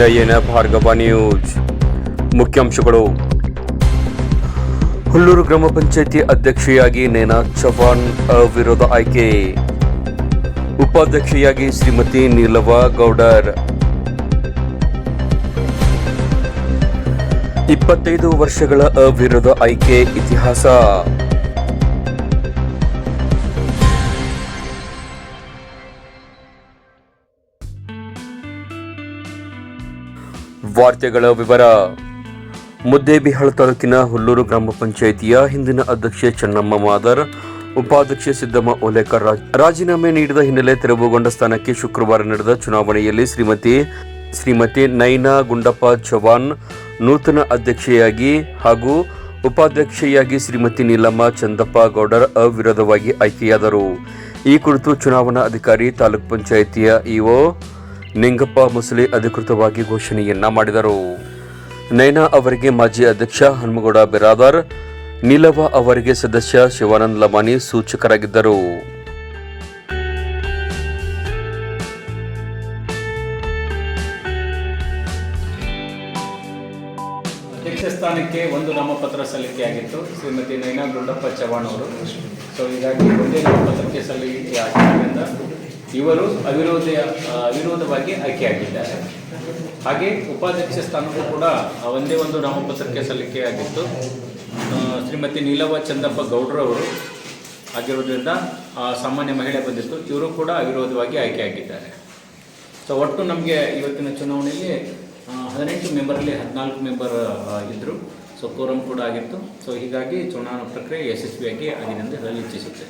ನಯನ Bhargava news. ಮುಖ್ಯಾಂಶಗಳು. ಹುಲ್ಲೂರು ಗ್ರಾಮ ಪಂಚಾಯಿತಿ ಅಧ್ಯಕ್ಷೆಯಾಗಿ ನೇನಾ ಚವಾಣ್ ಅವಿರೋಧ ಆಯ್ಕೆ. ಉಪಾಧ್ಯಕ್ಷೆಯಾಗಿ ಶ್ರೀಮತಿ ನೀಲವ ಗೌಡರ್. ಇಪ್ಪತ್ತೈದು ವರ್ಷಗಳ ಅವಿರೋಧ ಆಯ್ಕೆ ಇತಿಹಾಸ. ವಾರ್ತೆಗಳ ವಿವರ. ಮುದ್ದೇಬಿಹಾಳ ತಾಲೂಕಿನ ಹುಲ್ಲೂರು ಗ್ರಾಮ ಪಂಚಾಯಿತಿಯ ಹಿಂದಿನ ಅಧ್ಯಕ್ಷೆ ಚನ್ನಮ್ಮ ಮಾದರ್, ಉಪಾಧ್ಯಕ್ಷೆ ಸಿದ್ದಮ್ಮ ಓಲೇಕರ್ ರಾಜ್- ರಾಜೀನಾಮೆ ನೀಡಿದ ಹಿನ್ನೆಲೆ ತೆರವುಗೊಂಡ ಸ್ಥಾನಕ್ಕೆ ಶುಕ್ರವಾರ ನಡೆದ ಚುನಾವಣೆಯಲ್ಲಿ ಶ್ರೀಮತಿ ಶ್ರೀಮತಿ ನೈನಾ ಗುಂಡಪ್ಪ ಚವಾನ್ ನೂತನ ಅಧ್ಯಕ್ಷೆಯಾಗಿ ಹಾಗೂ ಉಪಾಧ್ಯಕ್ಷೆಯಾಗಿ ಶ್ರೀಮತಿ ನೀಲಮ್ಮ ಚಂದಪ್ಪ ಗೌಡರ್ ಅವಿರೋಧವಾಗಿ ಆಯ್ಕೆಯಾದರು. ಈ ಕುರಿತು ಚುನಾವಣಾ ಅಧಿಕಾರಿ ತಾಲೂಕ್ ಪಂಚಾಯಿತಿಯ ಇಒ ನಿಂಗಪ್ಪ ಮುಸಲಿ ಅಧಿಕೃತವಾಗಿ ಘೋಷಣೆಯನ್ನ ಮಾಡಿದರು. ನೈನಾ ಅವರಿಗೆ ಮಾಜಿ ಅಧ್ಯಕ್ಷ ಹನುಮಗೌಡ ಬಿರಾದಾರ್, ನೀಲವ ಅವರಿಗೆ ಸದಸ್ಯ ಶಿವಾನಂದ್ ಲಮಾನಿ ಸೂಚಕರಾಗಿದ್ದರು. ಅಧ್ಯಕ್ಷ ಸ್ಥಾನಕ್ಕೆ ಒಂದು ನಾಮಪತ್ರ ಸಲ್ಲಿಕೆ ಆಗಿತ್ತು. ಶ್ರೀಮತಿ ನೈನಾ ಗುಂಡಪ್ಪ ಚವಾಣ್ ಅವರು. ಸೊ ಹೀಗಾಗಿ ಒಂದೇ ನಾಮಪತ್ರಕ್ಕೆ ಸಲ್ಲಿಕೆ ಆಗಿದ್ದರಿಂದ ಇವರು ಅವಿರೋಧ ಅವಿರೋಧವಾಗಿ ಆಯ್ಕೆಯಾಗಿದ್ದಾರೆ. ಹಾಗೆ ಉಪಾಧ್ಯಕ್ಷ ಸ್ಥಾನಕ್ಕೂ ಕೂಡ ಒಂದೇ ಒಂದು ನಾಮಪತ್ರಕ್ಕೆ ಸಲ್ಲಿಕೆಯಾಗಿತ್ತು ಶ್ರೀಮತಿ ನೀಲವ ಚಂದಪ್ಪ ಗೌಡ್ರವರು ಆಗಿರೋದ್ರಿಂದ ಸಾಮಾನ್ಯ ಮಹಿಳೆ ಬಂದಿತ್ತು. ಇವರು ಕೂಡ ಅವಿರೋಧವಾಗಿ ಆಯ್ಕೆಯಾಗಿದ್ದಾರೆ. ಸೊ ಒಟ್ಟು ನಮಗೆ ಇವತ್ತಿನ ಚುನಾವಣೆಯಲ್ಲಿ ಹದಿನೆಂಟು ಮೆಂಬರಲ್ಲಿ ಹದಿನಾಲ್ಕು ಮೆಂಬರ್ ಇದ್ದರು ಸೊ ಕೋರಂ ಕೂಡ ಆಗಿತ್ತು. ಸೊ ಹೀಗಾಗಿ ಚುನಾವಣಾ ಪ್ರಕ್ರಿಯೆ ಯಶಸ್ವಿಯಾಗಿ ಆಗಿದೆ ಎಂದು ಹೇಳಲು ಇಚ್ಛಿಸುತ್ತೆ.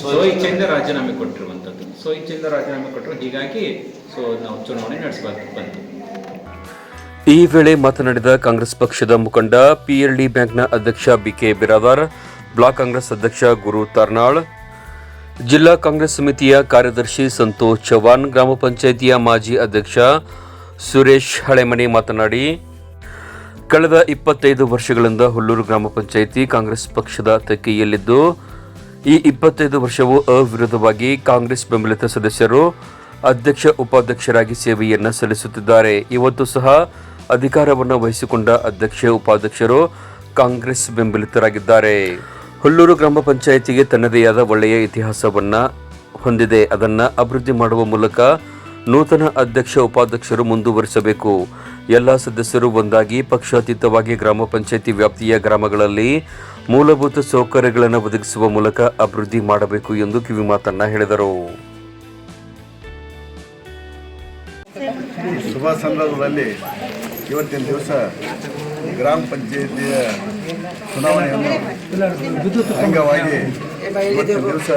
ಸೊ ಇಚ್ಛೆಯಿಂದ ರಾಜೀನಾಮೆ ಕೊಟ್ಟಿರುವಂಥದ್ದು. ಸೊ ಇಚ್ಛೆಯಿಂದ ರಾಜೀನಾಮೆ ಕೊಟ್ಟರು. ಹೀಗಾಗಿ ಸೊ ನಾವು ಚುನಾವಣೆ ನಡೆಸಬೇಕು ಬಂತು ಈ ವೇಳೆ ಮಾತನಾಡಿದ ಕಾಂಗ್ರೆಸ್ ಪಕ್ಷದ ಮುಖಂಡ ಪಿಎಲ್ಡಿ ಬ್ಯಾಂಕ್ನ ಅಧ್ಯಕ್ಷ ಬಿಕೆ ಬಿರಾದಾರ್ ಬ್ಲಾಕ್ ಕಾಂಗ್ರೆಸ್ ಅಧ್ಯಕ್ಷ ಗುರು ತರ್ನಾಳ್ ಜಿಲ್ಲಾ ಕಾಂಗ್ರೆಸ್ ಸಮಿತಿಯ ಕಾರ್ಯದರ್ಶಿ ಸಂತೋಷ್ ಚೌಹಾಣ್ ಗ್ರಾಮ ಪಂಚಾಯಿತಿಯ ಮಾಜಿ ಅಧ್ಯಕ್ಷ ಸುರೇಶ್ ಹಳೆಮನೆ ಮಾತನಾಡಿ ಕಳೆದ ಇಪ್ಪತ್ತೈದು ವರ್ಷಗಳಿಂದ ಹುಲ್ಲೂರು ಗ್ರಾಮ ಪಂಚಾಯಿತಿ ಕಾಂಗ್ರೆಸ್ ಪಕ್ಷದ ತೆಕ್ಕೆಯಲ್ಲಿದ್ದು, ಈ ಇಪ್ಪತ್ತೈದು ವರ್ಷವು ಅವಿರೋಧವಾಗಿ ಕಾಂಗ್ರೆಸ್ ಬೆಂಬಲಿತ ಸದಸ್ಯರು ಅಧ್ಯಕ್ಷ, ಉಪಾಧ್ಯಕ್ಷರಾಗಿ ಸೇವೆಯನ್ನು ಸಲ್ಲಿಸುತ್ತಿದ್ದಾರೆ. ಇವತ್ತು ಸಹ ಅಧಿಕಾರವನ್ನು ವಹಿಸಿಕೊಂಡ ಅಧ್ಯಕ್ಷ, ಉಪಾಧ್ಯಕ್ಷರು ಕಾಂಗ್ರೆಸ್ ಬೆಂಬಲಿತರಾಗಿದ್ದಾರೆ. ಹುಲ್ಲೂರು ಗ್ರಾಮ ಪಂಚಾಯಿತಿಗೆ ತನ್ನದೇ ಆದ ಒಳ್ಳೆಯ ಇತಿಹಾಸವನ್ನು ಹೊಂದಿದೆ. ಅದನ್ನು ಅಭಿವೃದ್ಧಿ ಮಾಡುವ ಮೂಲಕ ನೂತನ ಅಧ್ಯಕ್ಷ ಉಪಾಧ್ಯಕ್ಷರು ಮುಂದುವರಿಸಬೇಕು. ಎಲ್ಲ ಸದಸ್ಯರು ಒಂದಾಗಿ ಪಕ್ಷಾತೀತವಾಗಿ ಗ್ರಾಮ ಪಂಚಾಯಿತಿ ವ್ಯಾಪ್ತಿಯ ಗ್ರಾಮಗಳಲ್ಲಿ ಮೂಲಭೂತ ಸೌಕರ್ಯಗಳನ್ನು ಒದಗಿಸುವ ಮೂಲಕ ಅಭಿವೃದ್ಧಿ ಮಾಡಬೇಕು ಎಂದು ಕಿವಿಮಾತನ್ನ ಹೇಳಿದರು. ಶುಭ ಸಂದರ್ಭದಲ್ಲಿ ಇವತ್ತಿನ ದಿವಸ ಗ್ರಾಮ ಪಂಚಾಯಿತಿಯ ಚುನಾವಣೆಯನ್ನು ಅಂಗವಾಗಿ ಇವತ್ತಿನ ದಿವಸ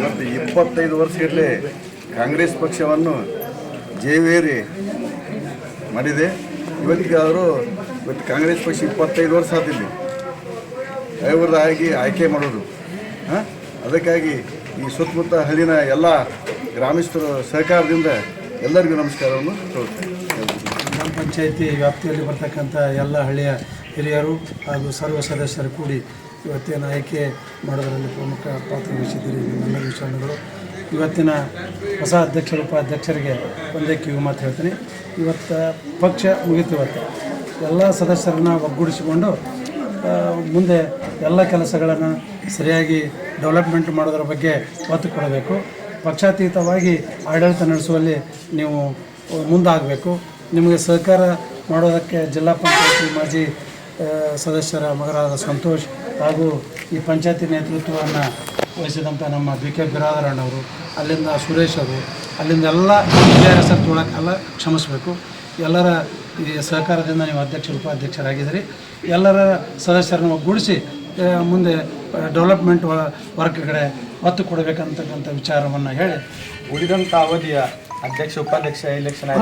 ಇವತ್ತು ಇಪ್ಪತ್ತೈದು ವರ್ಷಗಳಲ್ಲಿ ಕಾಂಗ್ರೆಸ್ ಪಕ್ಷವನ್ನು ಜೇವೇರಿ ಮಾಡಿದೆ. ಇವತ್ತಿಗೆ ಅವರು ಇವತ್ತು ಕಾಂಗ್ರೆಸ್ ಪಕ್ಷ ಇಪ್ಪತ್ತೈದು ವರ್ಷ ಆದಿಲ್ಲ ಆಗಿ ಆಯ್ಕೆ ಮಾಡೋದು. ಹಾಂ? ಅದಕ್ಕಾಗಿ ಈ ಸುತ್ತಮುತ್ತ ಹಳ್ಳಿನ ಎಲ್ಲ ಗ್ರಾಮಸ್ಥರ ಸಹಕಾರದಿಂದ ಎಲ್ಲರಿಗೂ ನಮಸ್ಕಾರವನ್ನು ತೋರ್ತೇನೆ ಗ್ರಾಮ ಪಂಚಾಯಿತಿ ವ್ಯಾಪ್ತಿಯಲ್ಲಿ ಬರ್ತಕ್ಕಂಥ ಎಲ್ಲ ಹಳ್ಳಿಯ ಹಿರಿಯರು ಹಾಗೂ ಸರ್ವ ಸದಸ್ಯರು ಕೂಡಿ ಇವತ್ತೇನು ಆಯ್ಕೆ ಮಾಡೋದರಲ್ಲಿ ಪ್ರಮುಖ ಪಾತ್ರ ವಹಿಸಿದ್ದೀರಿ. ನನ್ನ ವಿಚಾರಣೆಗಳು ಇವತ್ತಿನ ಹೊಸ ಅಧ್ಯಕ್ಷರು ಉಪಾಧ್ಯಕ್ಷರಿಗೆ ಒಂದೇ ಕಿವಿ ಮಾತು ಹೇಳ್ತೀನಿ. ಇವತ್ತು ಪಕ್ಷ ಮುಗಿತು ಇವತ್ತು. ಎಲ್ಲ ಸದಸ್ಯರನ್ನ ಒಗ್ಗೂಡಿಸಿಕೊಂಡು ಮುಂದೆ ಎಲ್ಲ ಕೆಲಸಗಳನ್ನು ಸರಿಯಾಗಿ ಡೆವಲಪ್ಮೆಂಟ್ ಮಾಡೋದ್ರ ಬಗ್ಗೆ ಒತ್ತು ಕೊಡಬೇಕು. ಪಕ್ಷಾತೀತವಾಗಿ ಆಡಳಿತ ನಡೆಸುವಲ್ಲಿ ನೀವು ಮುಂದಾಗಬೇಕು. ನಿಮಗೆ ಸಹಕಾರ ಮಾಡೋದಕ್ಕೆ ಜಿಲ್ಲಾ ಪಂಚಾಯತಿ ಮಾಜಿ ಸದಸ್ಯರ ಮಗರಾದ ಸಂತೋಷ್ ಹಾಗೂ ಈ ಪಂಚಾಯತಿ ನೇತೃತ್ವವನ್ನು ವಹಿಸಿದಂಥ ನಮ್ಮ ಬಿ ಕೆ ಬಿರಾದರಣ್ಣವರು ಅಲ್ಲಿಂದ ಸುರೇಶ್ ಅವರು ಅಲ್ಲಿಂದ ಎಲ್ಲ ಕೆ ಆರ್ ಎಸ್ ಎಫ್ ಎಲ್ಲ ಕ್ಷಮಿಸಬೇಕು. ಎಲ್ಲರ ಈ ಸಹಕಾರದಿಂದ ನೀವು ಅಧ್ಯಕ್ಷ ಉಪಾಧ್ಯಕ್ಷರಾಗಿದ್ದೀರಿ. ಎಲ್ಲರ ಸದಸ್ಯರನ್ನು ಒಗ್ಗೂಡಿಸಿ ಮುಂದೆ ಡೆವಲಪ್ಮೆಂಟ್ ವರ್ಕ್ ಕಡೆ ಒತ್ತು ಕೊಡಬೇಕಂತಕ್ಕಂಥ ವಿಚಾರವನ್ನು ಹೇಳಿ. ಉಳಿದಂಥ ಅವಧಿಯ ಅಧ್ಯಕ್ಷ ಉಪಾಧ್ಯಕ್ಷ ಎಲೆಕ್ಷನ್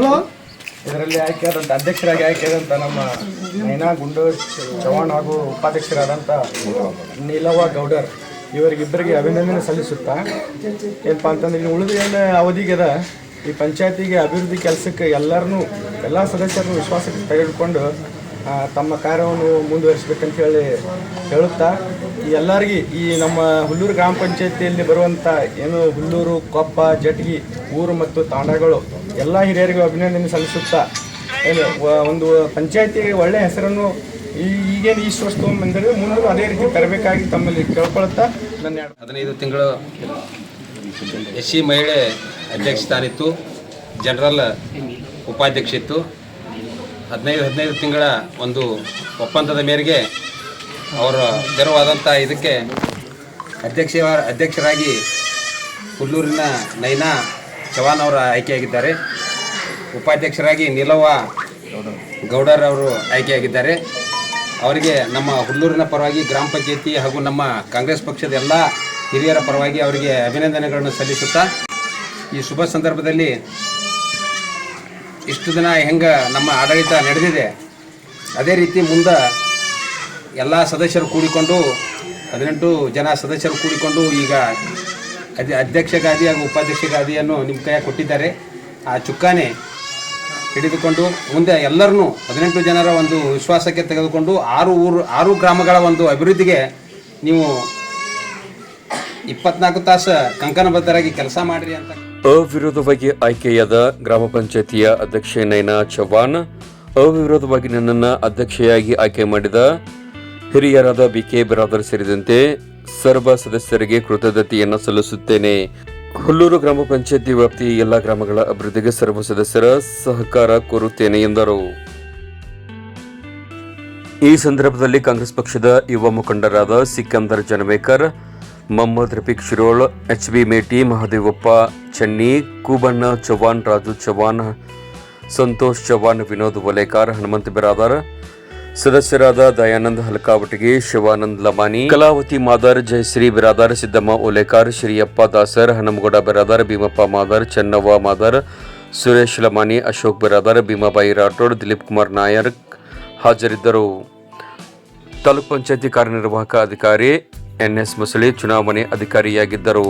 ಇದರಲ್ಲಿ ಆಯ್ಕೆಯಾದಂಥ ಅಧ್ಯಕ್ಷರಾಗಿ ಆಯ್ಕೆಯಾದಂಥ ನಮ್ಮ ನೈನಾ ಗುಂಡೂರ್ ಚವಾಣ್ ಹಾಗೂ ಉಪಾಧ್ಯಕ್ಷರಾದಂಥ ನೀಲವ ಗೌಡರ್. ಇವರಿಗಿಬ್ಬರಿಗೆ ಅಭಿನಂದನೆ ಸಲ್ಲಿಸುತ್ತಾ, ಏನಪ್ಪ ಅಂತಂದ್ರೆ ಇಲ್ಲಿ ಉಳಿದ ಏನು ಅವಧಿಗೆ ಅದ ಈ ಪಂಚಾಯತಿಗೆ ಅಭಿವೃದ್ಧಿ ಕೆಲಸಕ್ಕೆ ಎಲ್ಲರನ್ನೂ, ಎಲ್ಲ ಸದಸ್ಯರನ್ನು ವಿಶ್ವಾಸಕ್ಕೆ ತೆಗೆದುಕೊಂಡು ತಮ್ಮ ಕಾರ್ಯವನ್ನು ಮುಂದುವರಿಸಬೇಕಂತ ಹೇಳಿ ಹೇಳುತ್ತಾ, ಈ ಎಲ್ಲರಿಗೆ ಈ ನಮ್ಮ ಹುಲ್ಲೂರು ಗ್ರಾಮ ಪಂಚಾಯತಿಯಲ್ಲಿ ಬರುವಂಥ ಏನು ಹುಲ್ಲೂರು, ಕೊಪ್ಪ, ಜಟ್ಗಿ, ಊರು ಮತ್ತು ತಾಂಡಗಳು, ಎಲ್ಲ ಹಿರಿಯರಿಗೂ ಅಭಿನಂದನೆ ಸಲ್ಲಿಸುತ್ತಾ, ಏನು ಒಂದು ಪಂಚಾಯತಿಗೆ ಒಳ್ಳೆಯ ಹೆಸರನ್ನು ಈಗೇನು ಈ ವರ್ಷ ತೊಗೊಂಡ್ಬಂದರೆ ಮುಂದೆ ಅದೇ ರೀತಿ ತರಬೇಕಾಗಿ ತಮ್ಮಲ್ಲಿ ಕೇಳ್ಕೊಳ್ತಾ ನನ್ನ ಹದಿನೈದು ತಿಂಗಳು ಎಸ್ ಸಿ ಮಹಿಳೆ ಅಧ್ಯಕ್ಷ ಸ್ಥಾನಿತ್ತು ಜನರಲ್ ಉಪಾಧ್ಯಕ್ಷ ಇತ್ತು ಹದಿನೈದು ಹದಿನೈದು ತಿಂಗಳ ಒಂದು ಒಪ್ಪಂದದ ಮೇರೆಗೆ ಅವರ ತೆರವಾದಂಥ ಇದಕ್ಕೆ ಅಧ್ಯಕ್ಷ ಅಧ್ಯಕ್ಷರಾಗಿ ಹುಲ್ಲೂರಿನ ನೈನಾ ಚವಾನ್ ಅವರು ಆಯ್ಕೆಯಾಗಿದ್ದಾರೆ. ಉಪಾಧ್ಯಕ್ಷರಾಗಿ ನಿಲವ ಗೌಡರ್ ಅವರು ಆಯ್ಕೆಯಾಗಿದ್ದಾರೆ. ಅವರಿಗೆ ನಮ್ಮ ಹುಲ್ಲೂರಿನ ಪರವಾಗಿ ಗ್ರಾಮ ಪಂಚಾಯತಿ ಹಾಗೂ ನಮ್ಮ ಕಾಂಗ್ರೆಸ್ ಪಕ್ಷದ ಎಲ್ಲ ಹಿರಿಯರ ಪರವಾಗಿ ಅವರಿಗೆ ಅಭಿನಂದನೆಗಳನ್ನು ಸಲ್ಲಿಸುತ್ತಾ ಈ ಶುಭ ಸಂದರ್ಭದಲ್ಲಿ ಇಷ್ಟು ದಿನ ಹೆಂಗೆ ನಮ್ಮ ಆಡಳಿತ ನಡೆದಿದೆ, ಅದೇ ರೀತಿ ಮುಂದೆ ಎಲ್ಲ ಸದಸ್ಯರು ಕೂಡಿಕೊಂಡು, ಹದಿನೆಂಟು ಜನ ಸದಸ್ಯರು ಕೂಡಿಕೊಂಡು ಈಗ ಅಧ್ಯಕ್ಷ ಗಾದಿ ಹಾಗೂ ಉಪಾಧ್ಯಕ್ಷ ಗಾದಿಯನ್ನು ನಿಮ್ಮ ಕೈಯಾಗ ಕೊಟ್ಟಿದ್ದಾರೆ. ಆ ಚುಕ್ಕಾನೆ ಹಿಡಿದುಕೊಂಡು ಮುಂದೆ ಎಲ್ಲರನ್ನೂ ಹದಿನೆಂಟು ಜನರ ಒಂದು ವಿಶ್ವಾಸಕ್ಕೆ ತೆಗೆದುಕೊಂಡು ಆರು ಊರು, ಆರು ಗ್ರಾಮಗಳ ಒಂದು ಅಭಿವೃದ್ಧಿಗೆ ನೀವು ಇಪ್ಪತ್ನಾಲ್ಕು ತಾಸು ಕಂಕಣಬದ್ಧರಾಗಿ ಕೆಲಸ ಮಾಡಿರಿ ಅಂತ. ಅವಿರೋಧವಾಗಿ ಆಯ್ಕೆಯಾದ ಗ್ರಾಮ ಪಂಚಾಯತಿಯ ಅಧ್ಯಕ್ಷೆ ನೈನಾ ಚವ್ಹಾಣ್, ಅವಿರೋಧವಾಗಿ ನನ್ನನ್ನು ಅಧ್ಯಕ್ಷೆಯಾಗಿ ಆಯ್ಕೆ ಮಾಡಿದ ಹಿರಿಯರಾದ ಬಿ ಕೆ ಬಿರಾದರ್ ಸೇರಿದಂತೆ ಸರ್ವ ಸದಸ್ಯರಿಗೆ ಕೃತಜ್ಞತೆಯನ್ನು ಸಲ್ಲಿಸುತ್ತೇನೆ. ಹುಲ್ಲೂರು ಗ್ರಾಮ ಪಂಚಾಯತಿ ವ್ಯಾಪ್ತಿ ಎಲ್ಲ ಗ್ರಾಮಗಳ ಅಭಿವೃದ್ಧಿಗೆ ಸರ್ವ ಸದಸ್ಯರ ಸಹಕಾರ ಕೋರುತ್ತೇನೆ ಎಂದರು. ಈ ಸಂದರ್ಭದಲ್ಲಿ ಕಾಂಗ್ರೆಸ್ ಪಕ್ಷದ ಯುವ ಮುಖಂಡರಾದ ಸಿಕ್ಕಂದರ್ ಜನವೇಕರ್, ಮೊಹಮ್ಮದ್ ರಫೀಕ್ ಶಿರೋಳ್, ಎಚ್ ಬಿ ಮೇಟಿ, ಮಹದೇವಪ್ಪ ಚನ್ನಿ, ಕೂಬಣ್ಣ ಚವ್ಹಾಣ್, ರಾಜು ಚವ್ಹಾಣ್, ಸಂತೋಷ್ ಚವ್ಹಾಣ್, ವಿನೋದ್ ವಲೇಕಾರ್ ಹನುಮಂತ ಬಿರಾದಾರ್ ಸದಸ್ಯರಾದ ದಯಾನಂದ್ ಹಲಕಾವಟಿಗೆ ಶಿವಾನಂದ್ ಲಮಾನಿ, ಕಲಾವತಿ ಮಾದಾರ್ ಜಯಶ್ರೀ ಬಿರಾದಾರ್ ಸಿದ್ದಮ್ಮ ಓಲೇಕಾರ್, ಶ್ರೀಯಪ್ಪ ದಾಸರ್, ಹನುಮಗೌಡ ಬಿರಾದಾರ್, ಭೀಮಪ್ಪ ಮಾದಾರ್, ಚನ್ನವ್ವ ಮಾದಾರ್, ಸುರೇಶ್ ಲಮಾನಿ, ಅಶೋಕ್ ಬಿರಾದಾರ್, ಭೀಮಾಬಾಯಿ ರಾಠೋಡ್, ದಿಲೀಪ್ ಕುಮಾರ್ ನಾಯರ್ ಹಾಜರಿದ್ದರು. ತಾಲೂಕ್ ಪಂಚಾಯತಿ ಕಾರ್ಯನಿರ್ವಾಹಕ ಅಧಿಕಾರಿ ಎನ್ಎಸ್ ಮುಸಳಿ ಚುನಾವಣೆ ಅಧಿಕಾರಿಯಾಗಿದ್ದರು.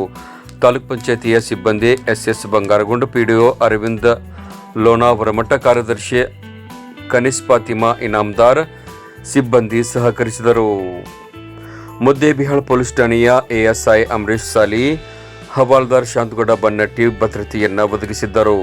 ತಾಲೂಕ್ ಪಂಚಾಯತಿಯ ಸಿಬ್ಬಂದಿ S S Bangaragund, PDO Arvind Lonavaramath ಕಾರ್ಯದರ್ಶಿ ಕನಿಸ್ ಫಾತಿಮಾ ಇನಾಮ್ದಾರ್ ಸಿಬ್ಬಂದಿ ಸಹಕರಿಸಿದರು. ಮುದ್ದೇಬಿಹಾಳ್ ಪೊಲೀಸ್ ಠಾಣೆಯ ಎಎಸ್ಐ ಅಮರೀಶ್ ಸಾಲಿ ಹವಾಲ್ದಾರ್ ಶಾಂತಗೌಡ ಬನ್ನಟ್ಟಿ ಭದ್ರತೆಯನ್ನು ಒದಗಿಸಿದ್ದರು.